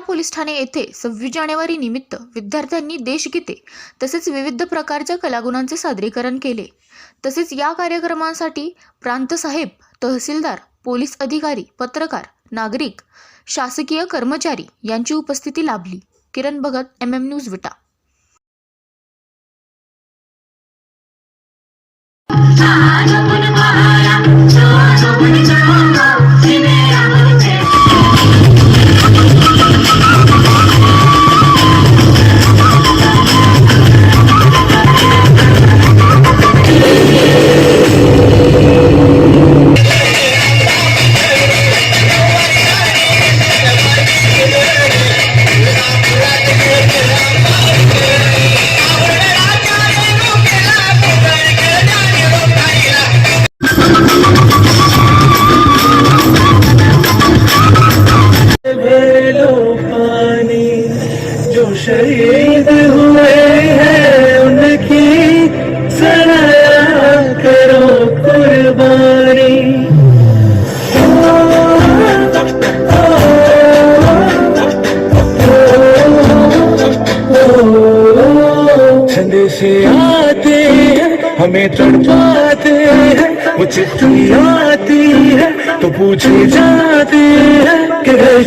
Police Thane येथे सव्वीस जानेवारी निमित्त विद्यार्थ्यांनी देशगीते तसेच विविध प्रकारच्या कलागुणांचे सादरीकरण केले तसेच या कार्यक्रमांसाठी प्रांतसाहेब तहसीलदार पोलीस अधिकारी पत्रकार नागरिक शासकीय कर्मचारी यांची उपस्थिती लाभली Kiran Bhagat M M news Vita शहीद हुए हैं उनकी सराया करो कुर्बानी। संदेश आते हमें तड़पाते हैं वो चिट्ठी आती है तो पूछे जाते हैं कि घर